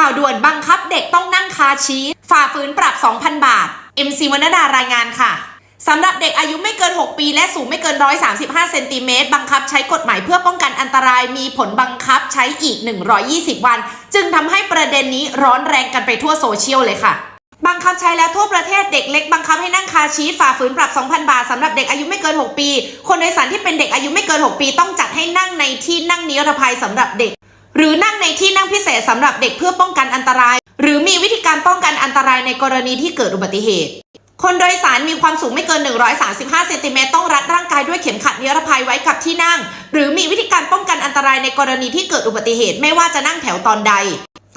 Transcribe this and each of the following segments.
ข่าวด่วนบังคับเด็กต้องนั่งคาชีทฝ่าฝืนปรับ 2,000 บาท MC วรรณดารายงานค่ะสำหรับเด็กอายุไม่เกิน 6 ปี และสูงไม่เกิน 135 เซนติเมตรบังคับใช้กฎหมายเพื่อป้องกันอันตรายมีผลบังคับใช้อีก 120 วัน จึงทำให้ประเด็นนี้ร้อนแรงกันไปทั่วโซเชียลเลยค่ะ บังคับใช้แล้วทั่วประเทศเด็กเล็กบังคับให้นั่งคาชีทฝ่าฝืนปรับ 2,000 บาทสำหรับเด็กอายุไม่เกิน 6 ปี คนโดยสารที่เป็นเด็กอายุไม่เกิน 6 ปี ต้องจัดให้นั่งในที่นั่งนิรภัยสำหรับเด็ก หรือนั่งในที่นั่งพิเศษสำหรับเด็กเพื่อป้องกันอันตราย หรือมีวิธีการป้องกันอันตรายในกรณีที่เกิดอุบัติเหตุ คนโดยสารมีความสูงไม่เกิน 135 เซนติเมตรต้องรัดร่างกายด้วยเข็มขัดนิรภัยไว้กับที่นั่ง หรือมีวิธีการป้องกันอันตรายในกรณีที่เกิดอุบัติเหตุไม่ว่าจะนั่งแถวตอนใด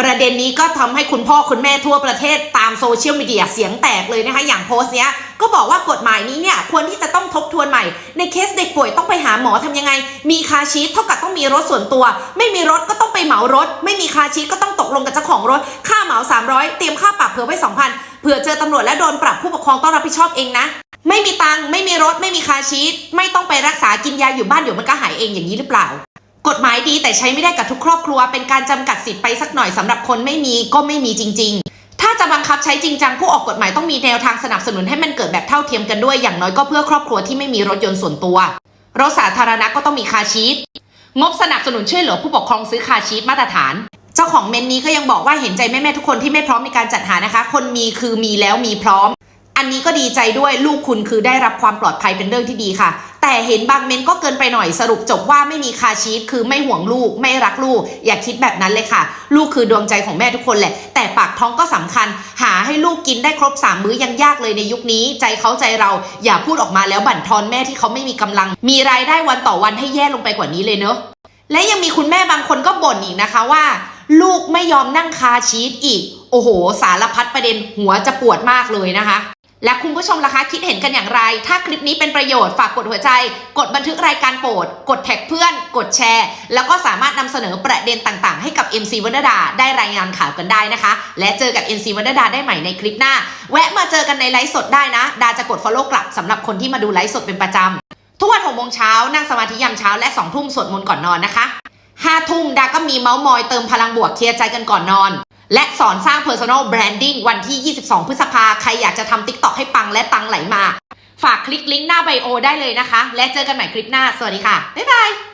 ประเด็นนี้ก็ทำให้คุณพ่อคุณแม่ทั่วประเทศตามโซเชียลมีเดียเสียงแตกเลยนะคะ อย่างโพสต์เนี้ยก็บอกว่ากฎหมายนี้เนี่ยควรที่จะต้องทบทวนใหม่ ในเคสเด็กป่วยต้องไปหาหมอทำยังไง มีคาชีทเท่ากับต้องมีรถส่วนตัว ไม่มีรถก็ต้องไปเหมารถ ไม่มีคาชีทก็ต้องตกลงกับเจ้าของรถ ค่าเหมา 300 เตรียมค่าปรับเผื่อไว้ 2,000เผื่อเจอตำรวจและโดนปรับผู้ปกครองต้องรับผิดชอบเองนะไม่มีตังค์ไม่มีรถไม่มีคาชีทไม่ต้องไปรักษากินยาอยู่บ้านเดี๋ยวมันก็หายเองอย่างนี้หรือเปล่า กฎหมายดีแต่ใช้ไม่ได้กับทุกครอบครัว เป็นการจำกัดสิทธิ์ไปสักหน่อยสำหรับคนไม่มีก็ไม่มีจริง ๆถ้าจะบังคับใช้จริงจังผู้ออกกฎหมายต้องมีแนวทางสนับสนุนให้มันเกิดแบบเท่าเทียมกันด้วยอย่างน้อยก็เพื่อครอบครัวที่ไม่มีรถยนต์ส่วนตัว รถสาธารณะก็ต้องมีคาชีทงบสนับสนุนช่วยเหลือผู้ปกครองซื้อคาชีทมาตรฐาน เจ้าของเมนนี้ก็ยังบอกว่าเห็นใจแม่ๆทุกคนที่ไม่พร้อมในการจัดหานะคะ คนมีคือมีแล้วมีพร้อม อันนี้ก็ดีใจด้วยลูกคุณคือได้รับความปลอดภัยเป็นเรื่องที่ดีค่ะ แต่เห็นบางเมนก็เกินไปหน่อยสรุปจบว่าไม่มีคาชีทคือไม่ห่วงลูก ไม่รักลูก อย่าคิดแบบนั้นเลยค่ะ ลูกคือดวงใจของแม่ทุกคนแหละ แต่ปากท้องก็สำคัญ หาให้ลูกกินได้ครบสามมื้อยังยากเลยในยุคนี้ ใจเขาใจเราอย่าพูดออกมาแล้วบั่นทอนแม่ที่เขาไม่มีกำลัง มีรายได้วันต่อวันให้แย่ลงไปกว่านี้เลยเนอะและยังมีคุณแม่บางคนก็บ่นอีกนะคะว่า ลูกไม่ยอมนั่งคาชีทอีก โอ้โห สารพัดประเด็นหัวจะปวดมากเลยนะคะ และคุณผู้ชมล่ะคะคิดเห็นกันอย่างไร ถ้าคลิปนี้เป็นประโยชน์ฝากกดหัวใจ กดบันทึกรายการโปรด กดแท็กเพื่อน กดแชร์ แล้วก็สามารถนำเสนอประเด็นต่างๆ ให้กับ MC วรรณดาได้รายงานข่าวกันได้นะคะ และเจอกับ MC วรรณดาได้ใหม่ในคลิปหน้า แวะมาเจอกันในไลฟ์สดได้นะ ดาจะกด follow กลับสำหรับคนที่มาดูไลฟ์สดเป็นประจำทุกวัน6โมงเช้านั่งสมาธิยามเช้าและ2ทุ่มสวดมนต์ก่อนนอนนะคะห้าทุ่มดาก็มีเมาส์มอยเติมพลังบวกเคลียร์ใจกันก่อนนอน และสอนสร้าง Personal Branding วันที่ 22 พฤษภาใครอยากจะทำ TikTok ให้ปังและตังไหลมา ฝากคลิกลิงก์หน้าไบโอได้เลยนะคะ และเจอกันใหม่คลิปหน้า สวัสดีค่ะ บ๊ายบาย